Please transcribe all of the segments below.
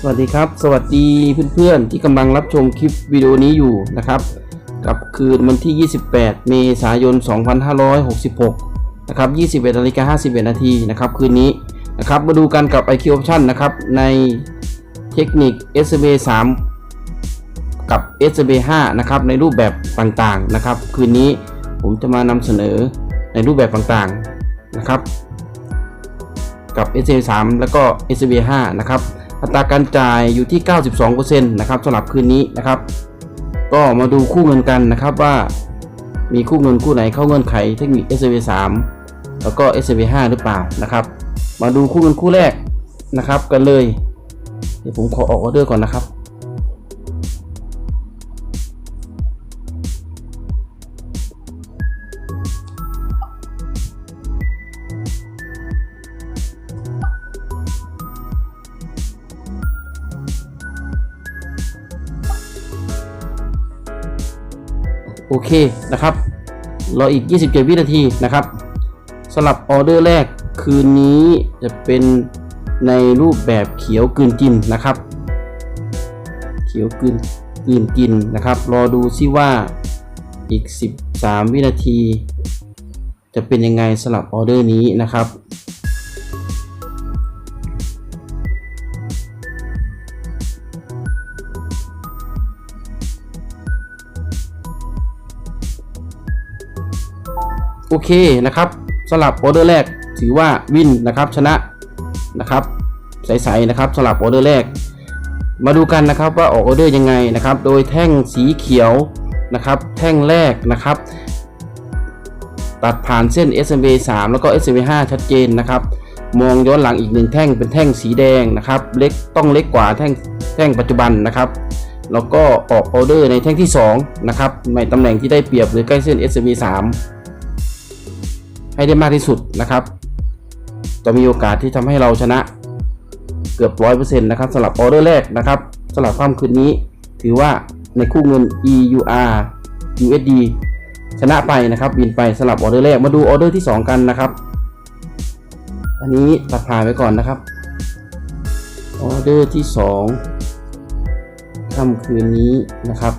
สวัสดีครับ สวัสดีเพื่อนๆที่กำลังรับชมคลิปวิดีโอนี้อยู่นะครับ กับคืนวันที่ 28 เมษายน 2566 นะครับ 21นาฬิกา51 นาทีนะครับ คืนนี้นะครับ มาดูกันกับ IQ Option นะครับ ในเทคนิค SB 3กับ SB 5นะครับ ในรูปแบบต่างๆนะครับ คืนนี้ผมจะมานำเสนอในรูปแบบต่างๆนะครับ กับ s อ3แล้วก็ s อ5นะครับ อัตราการจ่ายอยู่ที่ 92%นะครับสำหรับคืนนี้นะครับ ก็มาดูคู่เงินกันนะครับว่ามีคู่เงินคู่ไหนเข้าเงื่อนไขเทคนิค s อ3แล้วก็ s อ5หรือเปล่านะครับ มาดูคู่เงินคู่แรกนะครับ กันเลย เดี๋ยวผมขอออกออเดอร์ก่อนนะครับ โอเคนะครับรออีก 27 วินาทีนะครับสลับออเดอร์แรกคืนนี้จะเป็นในรูปแบบเขียวกลืนกินนะครับ เขียวกลืนกลืนกินนะครับ รอดูซิว่าอีก 13 วินาที จะเป็นยังไงสลับออเดอร์นี้นะครับ เคนะครับสลับออเดอร์แรกถือว่าวินนะครับชนะนะครับใสๆนะครับสลับออเดอร์แรก มาดูกันนะครับว่าออกออเดอร์ยังไงนะครับ โดยแท่งสีเขียวนะครับ แท่งแรกนะครับ ตัดผ่านเส้น SMA 3 แล้วก็ SMA 5 ชัดเจนนะครับ มองย้อนหลังอีกหนึ่งแท่งเป็นแท่งสีแดงนะครับ เล็กต้องเล็กกว่าแท่งแท่งปัจจุบันนะครับแล้วก็ออกออเดอร์ในแท่งที่2นะครับในตำแหน่งที่ได้เปรียบหรือใกล้เส้น SMA 3 ให้ได้มากที่สุดนะครับ จะมีโอกาสที่ทำให้เราชนะเกือบ100%นะครับสำหรับออเดอร์แรกนะครับสำหรับค่ำคืนนี้ ถือว่าในคู่เงิน EUR USD ชนะไปนะครับบินไปสำหรับออเดอร์แรกมาดูออเดอร์ที่ 2 กันนะครับ อันนี้ตัดผ่านไปก่อนนะครับออเดอร์ที่2ค่ำคืนนี้นะครับ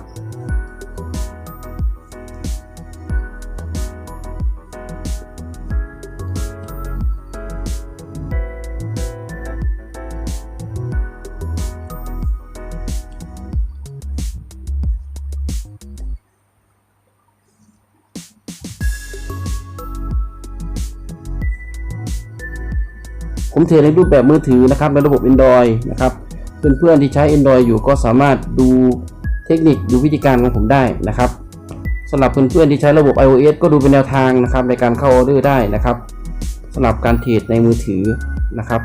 ผมเทรดในรูปแบบมือถือนะครับในระบบ Android นะครับเพื่อนๆที่ใช้ Android อยู่ก็สามารถดูเทคนิคดูวิธีการของผมได้นะครับสำหรับเพื่อนๆที่ใช้ระบบ iOS ก็ดูเป็นแนวทางนะครับในการเข้าออเดอร์ได้นะครับสำหรับการเทรดในมือถือนะครับ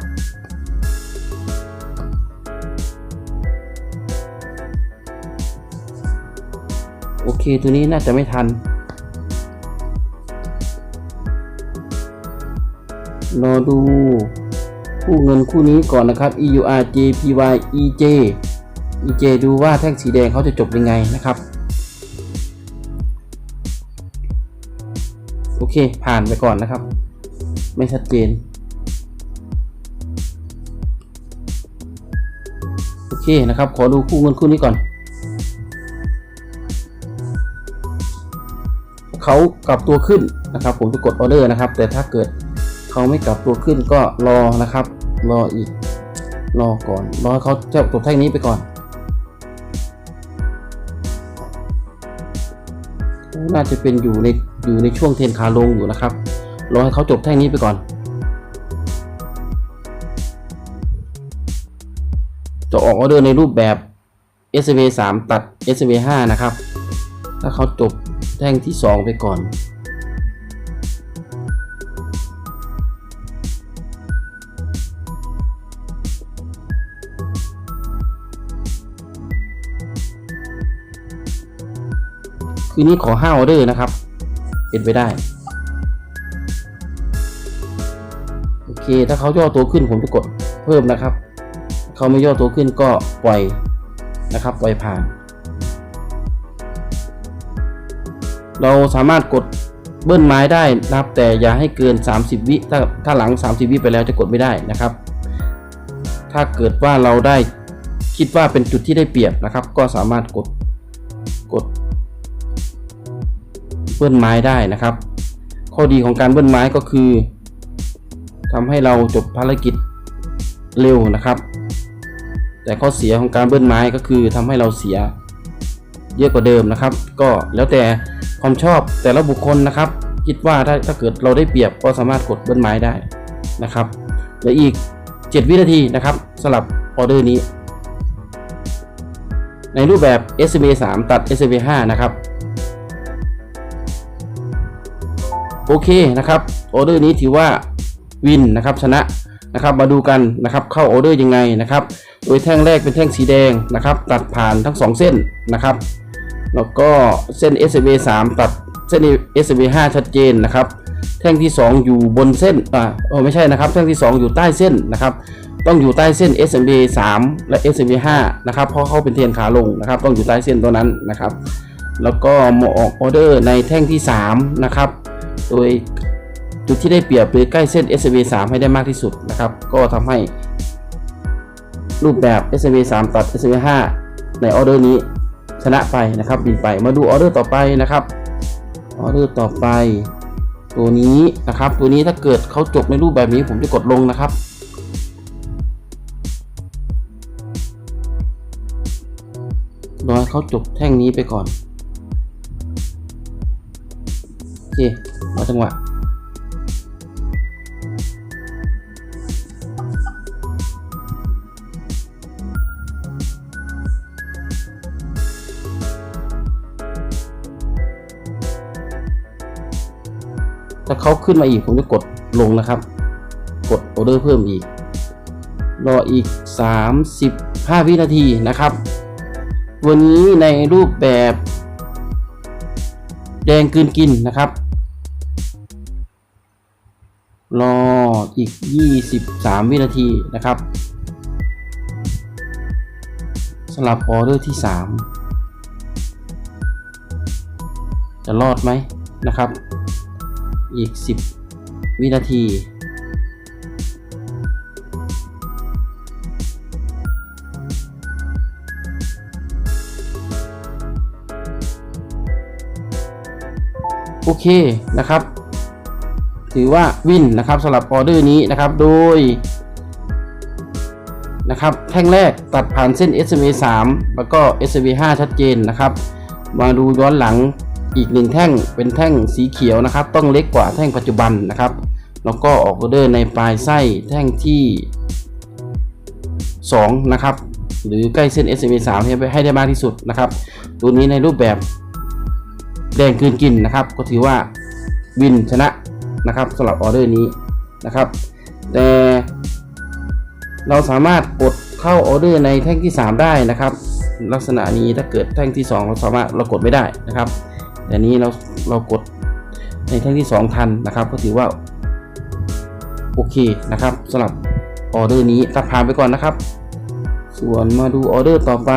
โอเค ตัวนี้น่าจะไม่ทัน รอดู คู่เงินคู่นี้ก่อนนะครับ EUR JPY EJ EJ ดูว่าแท่งสีแดงเขาจะจบยังไงนะครับ โอเค ผ่านไปก่อนนะครับ ไม่ชัดเจน โอเคนะครับ ขอดูคู่เงินคู่นี้ก่อน เขากลับตัวขึ้นนะครับ ผมจะกดออเดอร์นะครับ แต่ถ้าเกิด เขาไม่กลับตัวขึ้นก็รอนะครับ รออีกรอก่อนรอให้เขาจะจบแท่งนี้ไปก่อนน่าจะเป็นอยู่ในอยู่ในช่วงเทนขาลงอยู่นะครับ รอให้เขาจบแท่งนี้ไปก่อน จะออกออเดอร์ในรูปแบบ SV 3 ตัด SV 5 นะครับ ถ้าเขาจบแท่งที่ 2 ไปก่อน คืนนี้ขอ5ออเดอร์นะครับ เป็นไปได้ โอเค ถ้าเขาย่อตัวขึ้นผมจะกดเพิ่มนะครับ เขาไม่ย่อตัวขึ้นก็ปล่อยนะครับ ปล่อยผ่าน เราสามารถกดเบิ้ลไม้ได้นะครับ แต่อย่าให้เกิน 30 วิถ้าถ้าหลัง 30 วิไปแล้วจะกดไม่ได้นะครับ ถ้าเกิดว่าเราได้คิดว่าเป็นจุดที่ได้เปรียบนะครับ ก็สามารถกด เบิ้ลไม้ได้นะครับ ข้อดีของการเบิ้ลไม้ก็คือทำให้เราจบภารกิจเร็วนะครับ แต่ข้อเสียของการเบิ้ลไม้ก็คือทำให้เราเสียเยอะกว่าเดิมนะครับ ก็แล้วแต่ความชอบแต่ละบุคคลนะครับ คิดว่าถ้าถ้าเกิดเราได้เปรียบก็สามารถกดเบิ้ลไม้ได้นะครับเหลืออีก 7 วินาทีนะครับสำหรับออเดอร์นี้ ในรูปแบบ SMA 3 ตัด SMA 5 นะครับ โอเคนะครับออเดอร์นี้ถือว่าวินนะครับชนะนะครับมาดูกันนะครับเข้าออเดอร์ยังไงนะครับ โดยแท่งแรกเป็นแท่งสีแดงนะครับ ตัดผ่านทั้ง 2 เส้นนะครับ แล้วก็เส้น SMA 3ตัดเส้น SMA 5ชัดเจนนะครับ แท่งที่ 2 อยู่บนเส้นอ่าเออไม่ใช่นะครับ แท่งที่ 2 อยู่ใต้เส้นนะครับ ต้องอยู่ใต้เส้น SMA 3และ SMA 5นะครับเพราะเขาเป็นเทียนขาลงนะครับ ต้องอยู่ใต้เส้นตัวนั้นนะครับ แล้วก็มาออกออเดอร์ในแท่งที่3นะครับ โดยจุดที่ได้เปรียบหรือใกล้เส้น SMA 3ให้ได้มากที่สุดนะครับ ก็ทำให้รูปแบบ SMA 3ตัด SMA 5ในออเดอร์นี้ชนะไปนะครับบินไปมาดูออเดอร์ต่อไปนะครับออเดอร์ต่อไป ตัวนี้นะครับ ตัวนี้ถ้าเกิดเขาจบในรูปแบบนี้ผมจะกดลงนะครับรอให้เขาจบแท่งนี้ไปก่อนโอเค อจังหวะถ้าเขาขึ้นมาอีกผมจะกดลงนะครับ กดออเดอร์เพิ่มอีก รออีก 35 วินาทีนะครับ วันนี้ในรูปแบบ แดงกืนกินนะครับ รออีก 23 วินาทีนะครับสำหรับออเดอร์ที่ 3 จะรอดไหมนะครับ อีก 10 วินาที โอเคนะครับ ถือว่าวินนะครับสำหรับออเดอร์นี้นะครับโดยนะครับแท่งแรกตัดผ่านเส้น SMA 3 แล้วก็ SMA 5 ชัดเจนนะครับ มาดูย้อนหลังอีกหนึ่งแท่งเป็นแท่งสีเขียวนะครับ ต้องเล็กกว่าแท่งปัจจุบันนะครับ แล้วก็ออกออเดอร์ในปลายไส้แท่งที่ 2 นะครับ หรือใกล้เส้น SMA 3ให้ให้ได้มากที่สุดนะครับ ตัวนี้ในรูปแบบแดงคืนกินนะครับ ก็ถือว่าวินชนะ นะครับสำหรับออเดอร์นี้นะครับ แต่เราสามารถกดเข้าออเดอร์ในแท่งที่ 3 ได้นะครับ ลักษณะนี้ถ้าเกิดแท่งที่ 2 เราสามารถเรากดไม่ได้นะครับ แต่นี้เราเรากดในแท่งที่ 2 ทันนะครับ ก็ถือว่าโอเคนะครับสำหรับออเดอร์นี้ตัดผ่านไปก่อนนะครับ ส่วนมาดูออเดอร์ต่อไป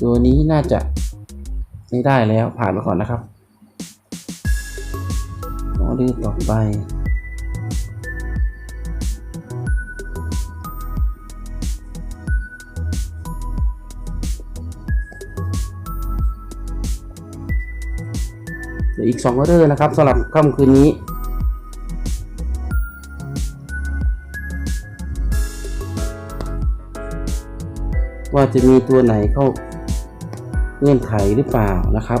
ตัวนี้น่าจะไม่ได้แล้วผ่านไปก่อนนะครับ ออเดอร์ต่อไปเหลืออีก2ออเดอร์นะครับสำหรับค่ำคืนนี้ว่าจะมีตัวไหนเข้าเงื่อนไขหรือเปล่านะครับ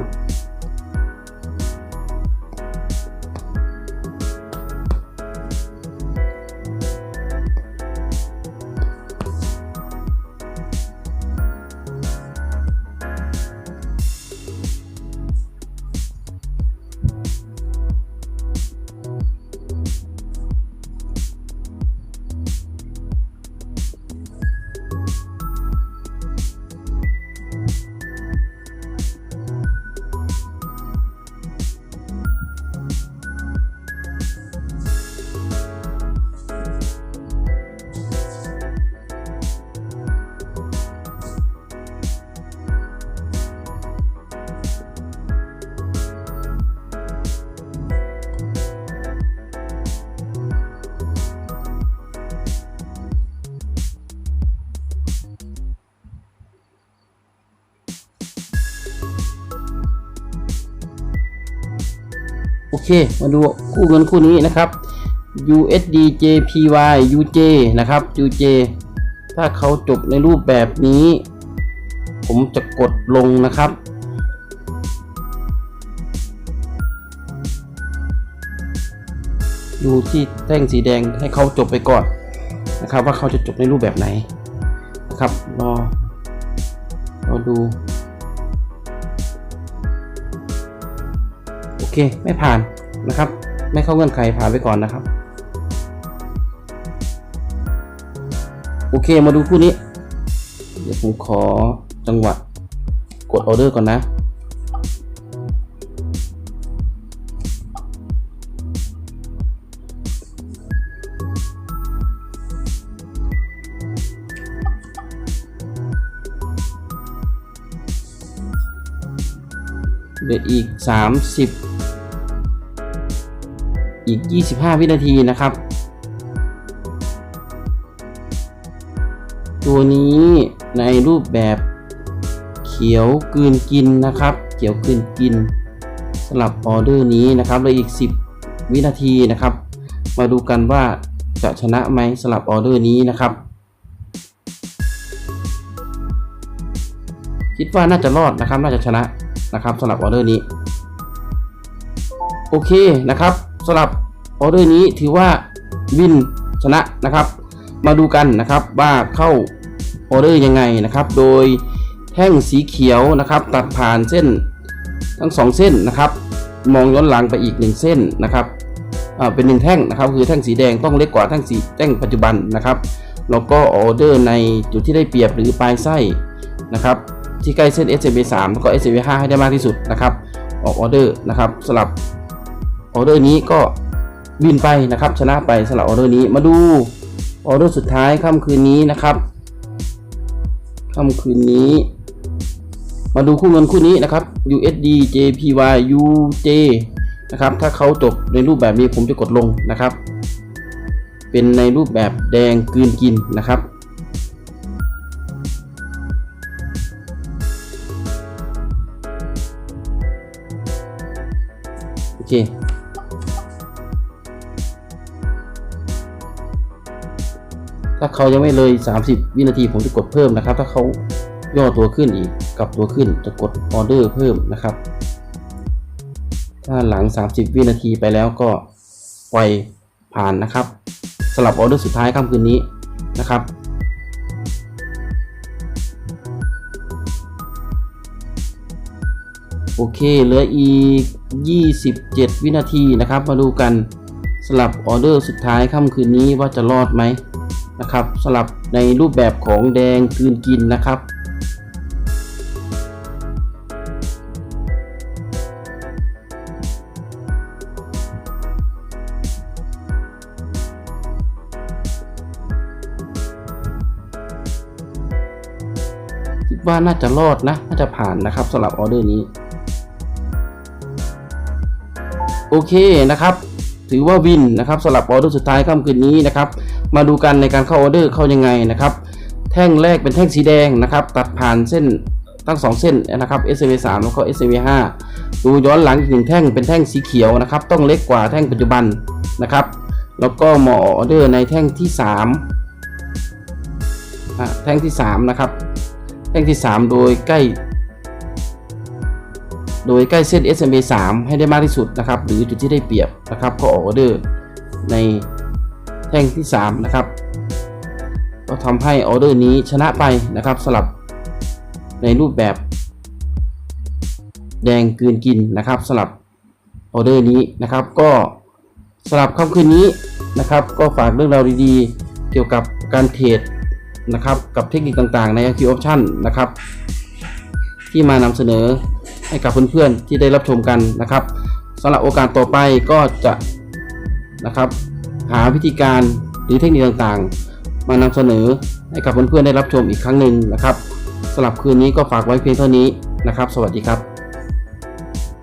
เค มาดูคู่เงินคู่นี้นะครับ USD JPY UJ นะครับ UJ ถ้าเขาจบในรูปแบบนี้ ผมจะกดลงนะครับดูที่แท่งสีแดงให้เขาจบไปก่อนนะครับ ว่าเขาจะจบในรูปแบบไหนนะครับรอรอดู โอเค ไม่ผ่าน นะครับ ไม่เข้าเงื่อนไขผ่านไปก่อนนะครับ โอเคมาดูคู่นี้ เดี๋ยวผมขอจังหวะกดออเดอร์ก่อนนะเหลืออีก 30 อีก 25 วินาทีนะครับ ตัวนี้ในรูปแบบเขียวกืนกินนะครับ เขียวกืนกินสำหรับออเดอร์นี้นะครับเหลืออีก 10 วินาทีนะครับ มาดูกันว่าจะชนะไหมสำหรับออเดอร์นี้นะครับ คิดว่าน่าจะรอดนะครับ น่าจะชนะนะครับสำหรับออเดอร์นี้ โอเคนะครับ สำหรับออเดอร์นี้ถือว่าวินชนะนะครับ มาดูกันนะครับว่าเข้าออเดอร์ยังไงนะครับ โดยแท่งสีเขียวนะครับ ตัดผ่านเส้นทั้งสองเส้นนะครับ มองย้อนหลังไปอีกหนึ่งเส้นนะครับเป็นหนึ่งแท่งนะครับ คือแท่งสีแดงต้องเล็กกว่าแท่งสีแท่งปัจจุบันนะครับแล้วก็ออเดอร์ในจุดที่ได้เปรียบหรือปลายไส้นะครับ ที่ใกล้เส้น SMA 3แล้วก็ SMA 5ให้ได้มากที่สุดนะครับ ออกออเดอร์นะครับสลับ ออเดอร์นี้ก็วินไปนะครับ ชนะไปสลับออเดอร์นี้มาดูออเดอร์สุดท้ายค่ำคืนนี้นะครับค่ำคืนนี้ มาดูคู่เงินคู่นี้นะครับ USD JPY UJ นะครับ ถ้าเขาจบในรูปแบบนี้ผมจะกดลงนะครับ เป็นในรูปแบบแดงกืนกินนะครับโอเค ถ้าเขายังไม่เลย 30 วินาทีผมจะกดเพิ่มนะครับ ถ้าเขาย่อตัวขึ้นอีกกลับตัวขึ้นจะกดออเดอร์เพิ่มนะครับ ถ้าหลัง 30 วินาทีไปแล้วก็ปล่อยผ่านนะครับสลับออเดอร์สุดท้ายค่ำคืนนี้นะครับโอเค เหลืออีก 27 วินาทีนะครับ มาดูกันสลับออเดอร์สุดท้ายค่ำคืนนี้ว่าจะรอดไหม นะครับสลับในรูปแบบของแดงกืนกินนะครับคิดว่าน่าจะรอดนะ น่าจะผ่านนะครับสำหรับออเดอร์นี้ โอเคนะครับ ถือว่าวินนะครับสำหรับออเดอร์สุดท้ายค่ำคืนนี้นะครับ มาดูกันในการเข้าออเดอร์เข้ายังไงนะครับ แท่งแรกเป็นแท่งสีแดงนะครับ ตัดผ่านเส้นทั้งสองเส้นนะครับ SMA 3แล้วก็ SMA 5ดูย้อนหลังอีกหนึ่งแท่งเป็นแท่งสีเขียวนะครับ ต้องเล็กกว่าแท่งปัจจุบันนะครับ แล้วก็มาออเดอร์ในแท่งที่3อะแท่งที่3นะครับ แท่งที่ 3 โดยใกล้ โดยใกล้เส้น SMA 3ให้ได้มากที่สุดนะครับ หรือจุดที่ได้เปรียบนะครับ ก็ออเดอร์ใน แท่งที่ 3 นะครับ ก็ทำให้ออเดอร์นี้ชนะไปนะครับสลับในรูปแบบ แดงกืนกินนะครับสลับออเดอร์นี้นะครับ ก็สลับค่ำคืนนี้นะครับ ก็ฝากเรื่องราวดีๆ เกี่ยวกับการเทรดนะครับ กับเทคนิคต่างๆ ใน IQ Option นะครับ ที่มานำเสนอให้กับเพื่อนๆ ที่ได้รับชมกันนะครับสำหรับโอกาสต่อไปก็จะนะครับ หาวิธีการหรือเทคนิคต่างๆ มานำเสนอให้กับเพื่อนๆได้รับชมอีกครั้งหนึ่งนะครับสำหรับคืนนี้ก็ฝากไว้เพียงเท่านี้นะครับ สวัสดีครับ